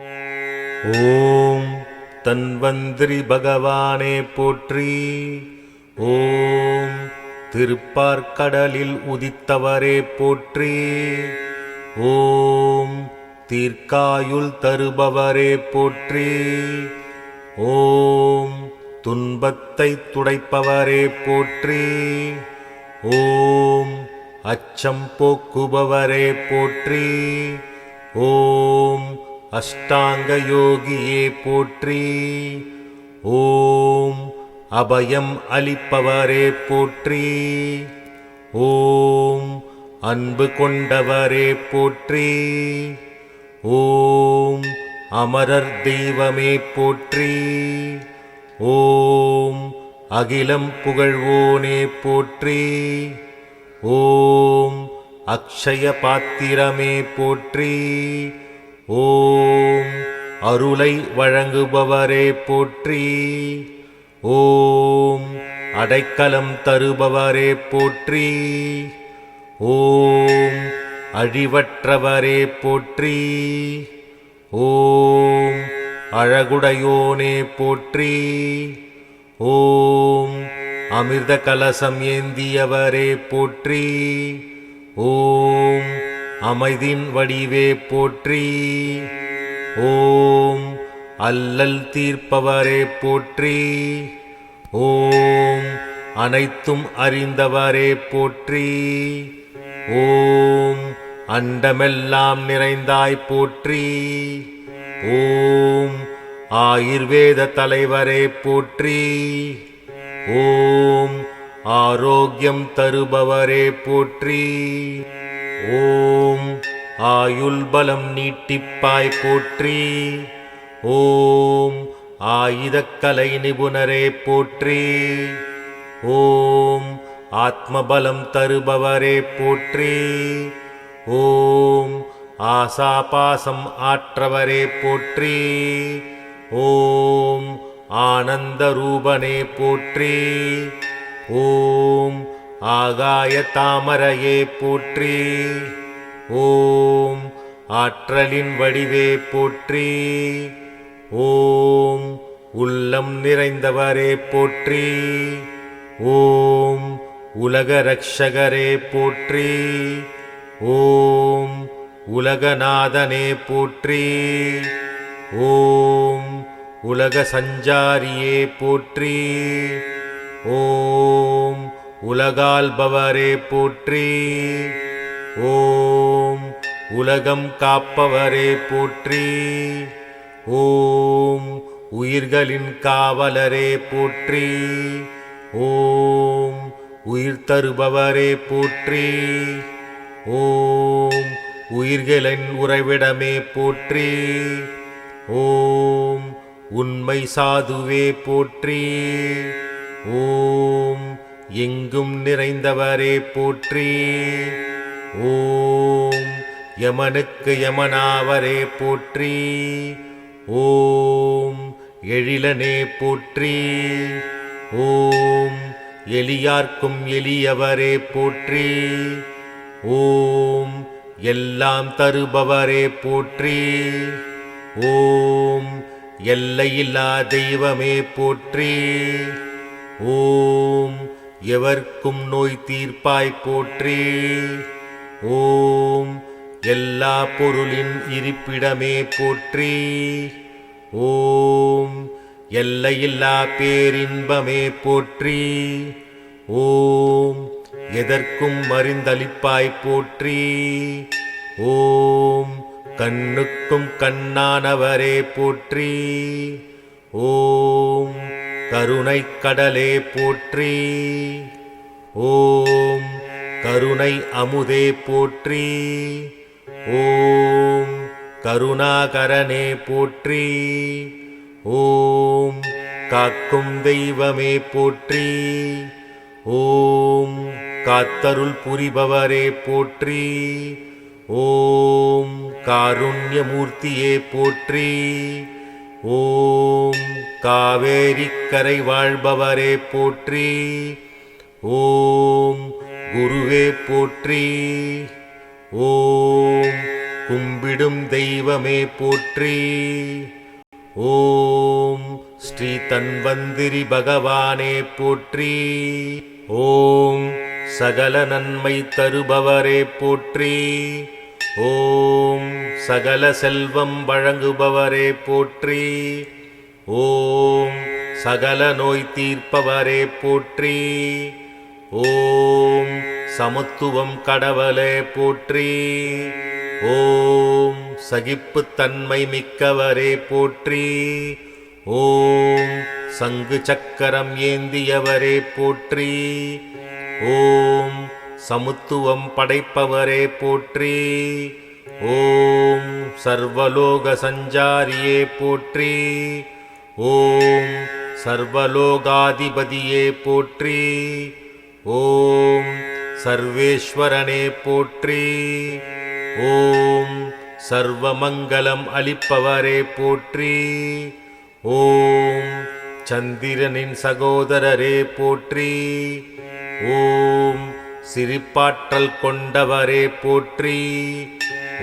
ஓம் தன்வந்திரி பகவானே போற்றி. ஓம் திருப்பார்க்கடலில் உதித்தவரே போற்றி. ஓம் தீர்க்காயுள் தருபவரே போற்றி. ஓம் துன்பத்தை துடைப்பவரே போற்றி. ஓம் அச்சம் போக்குபவரே போற்றி. ஓம் அஷ்டாங்க யோகியே போற்றி. ஓம் அபயம் அளிப்பவரே போற்றி. ஓம் அன்பு கொண்டவரே போற்றி. ஓம் அமரர் தெய்வமே போற்றி. ஓம் அகிலம் புகழ்வோனே போற்றி. ஓம் அக்ஷய பாத்திரமே போற்றி. ஓம் அருளை வழங்குபவரே போற்றி. ஓம் அடைக்கலம் தருபவரே போற்றி. ஓம் அழிவற்றவரே போற்றி. ஓம் அழகுடையோனே போற்றி. ஓம் அமிர்த கலசம் ஏந்தியவரே போற்றி. ஓம் அமைதின் வடிவே போற்றி. ஓம் அல்லல் தீர்ப்பவரே போற்றி. ஓம் அனைத்தும் அறிந்தவரே போற்றி. ஓம் அண்டமெல்லாம் நிறைந்தாய் போற்றி. ஓம் ஆயுர்வேத தலைவரே போற்றி. ஓம் ஆரோக்கியம் தருபவரே போற்றி. ஓம் ஆயுள் பலம் நீட்டிப்பாய் போற்றி. ஓம் ஆயுதக்கலை நிபுணரே போற்றி. ஓம் ஆத்மபலம் தருபவரே போற்றி. ஓம் ஆசாபாசம் ஆற்றவரே போற்றி. ஓம் ஆனந்த ரூபனே போற்றி. ஓம் ஆகாய தாமரையே போற்றி. ஓம் ஆற்றலின் வடிவே போற்றி. ஓம் உள்ளம் நிறைந்தவரே போற்றி. ஓம் உலக ரக்ஷகரே போற்றி. ஓம் உலகநாதனே போற்றி. ஓம் உலக சஞ்சாரியே போற்றி. ஓம் உலகால்பவரே போற்றி. ஓம் உலகம் காப்பவரே போற்றி. ஓம் உயிர்களின் காவலரே போற்றி. ஓம் உயிர் தருபவரே போற்றி. ஓம் உயிர்களின் உறைவிடமே போற்றி. ஓம் உண்மை சாதுவே போற்றி. ஓம் எங்கும் நிறைந்தவரே போற்றி. ஓம் யமனுக்கு யமனாவரே போற்றி. ஓம் எழிலனே போற்றி. ஓம் எளியார்க்கும் எளியவரே போற்றி. ஓம் எல்லாம் தருபவரே போற்றி. ஓம் எல்லையில்லா தெய்வமே போற்றி. ஓம் எவர்க்கும் நோய் தீர்ப்பாய் போற்றி. ஓம் எல்லா பொருளின் இருப்பிடமே போற்றி. ஓம் எல்லையில்லா பேரின்பமே போற்றி. ஓம் எதற்கும் மருந்தளிப்பாய் போற்றி. ஓம் கண்ணுக்கும் கண்ணானவரே போற்றி. ஓம் கருணை கடலே போற்றி. ஓம் கருணை அமுதே போற்றி. ஓம் கருணாகரனே போற்றி. ஓம் காக்கும் தெய்வமே போற்றி. ஓம் காத்தருள் புரிபவரே போற்றி. ஓம் காருண்யமூர்த்தியே போற்றி. ஓம் காவேரிக்கரை வாழ்பவரே போற்றி. ஓம் குருவே போற்றி. ஓம் கும்பிடும் தெய்வமே போற்றி. ஓம் ஸ்ரீ தன்வந்திரி பகவானே போற்றி. ஓம் சகல நன்மை தருபவரே போற்றி. ஓம் சகல செல்வம் வழங்குபவரே போற்றி. ஓம் சகல நோய் தீர்ப்பவரே போற்றி. ஓம் சமத்துவம் கடவுளே போற்றி. ஓம் சகிப்புத்தன்மை மிக்கவரே போற்றி. ஓம் சங்கு சக்கரம் ஏந்தியவரே போற்றி. ஓம் சமுத்துவம் படைப்பவரே போற்றி. ஓம் சர்வலோக சஞ்சாரியே போற்றி. ஓம் சர்வலோகாதிபதியே போற்றி. ஓம் சர்வேஸ்வரனே போற்றி. ஓம் சர்வமங்கலம் அளிப்பவரே போற்றி. ஓம் சந்திரனின் சகோதரரே போற்றி. ஓம் சிரிப்பாற்றல் கொண்டவரே போற்றி.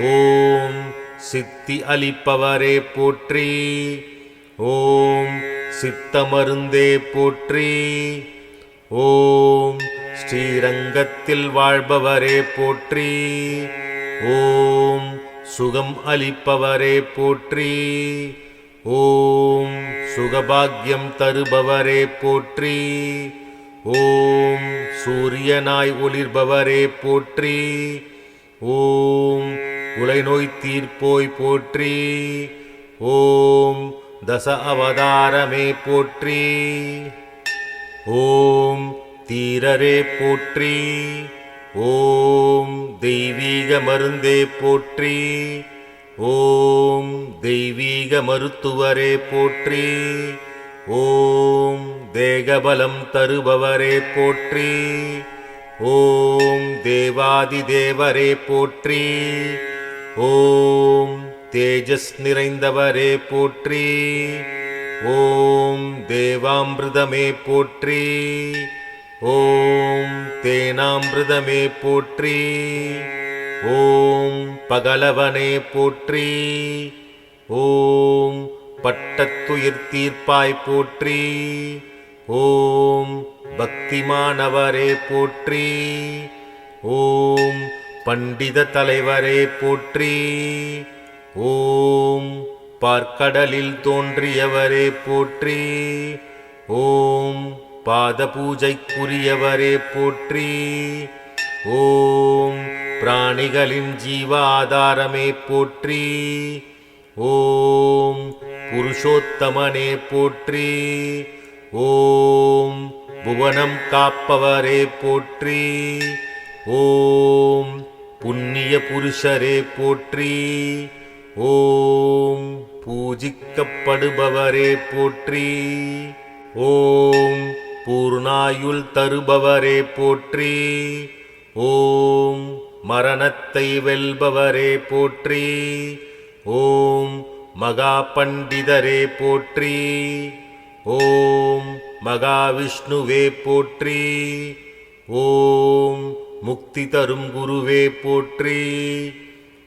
ஓம் சித்தி அளிப்பவரே போற்றி. ஓம் சித்த மருந்தே போற்றி. ஓம் ஸ்ரீரங்கத்தில் வாழ்பவரே போற்றி. ஓம் சுகம் அளிப்பவரே போற்றி. ஓம் சுகபாக்கியம் தருபவரே போற்றி. ஓம் சூரியனாய் ஒளிர்பவரே போற்றி. ஓம் உலைநோய் தீர்ப்போய் போற்றி. ஓம் தச அவதாரமே போற்றி. ஓம் தீரரே போற்றி. ஓம் தெய்வீக மருந்தே போற்றி. ஓம் தெய்வீக மருத்துவரே போற்றி. ஓம் தேகபலம் தருபவரே போற்றி. ஓம் தேவாதி தேவரே போற்றி. ஓம் தேஜஸ் நிறைந்தவரே போற்றி. ஓம் தேவாமிர்தமே போற்றி. ஓம் தேனாமிர்தமே போற்றி. ஓம் பகலவனே போற்றி. ஓம் பட்டத்துயிர் தீர்ப்பாய் போற்றி ஓம் பக்திமானவரே போற்றி ஓம் பண்டித தலைவரே போற்றி ஓம் பார்க்கடலில் தோன்றியவரே போற்றி ஓம் பாத பூஜைக்குரியவரே போற்றி ஓம் பிராணிகளின் ஜீவ ஆதாரமே போற்றி ஓம் புருஷோத்தமனே போற்றி. ஓம் புவனம் காப்பவரே போற்றி. ஓம் புண்ணிய புருஷரே போற்றி. ஓம் பூஜிக்கப்படுபவரே போற்றி. ஓம் பூர்ணாயுள் தருபவரே போற்றி. ஓம் மரணத்தை வெல்பவரே போற்றி. ஓம் மகா பண்டிதரே போற்றி. ஓம் மகாவிஷ்ணுவே போற்றி. ஓம் முக்தி தரும் குருவே போற்றி.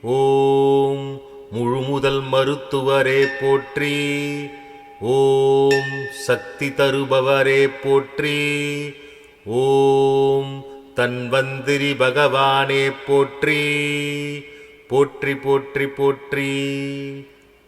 ஓம் முழுமுதல் மருத்துவரே போற்றி. ஓம் சக்தி தருபவரே போற்றி. ஓம் தன்வந்திரி பகவானே போற்றி. போற்றி போற்றி போற்றி.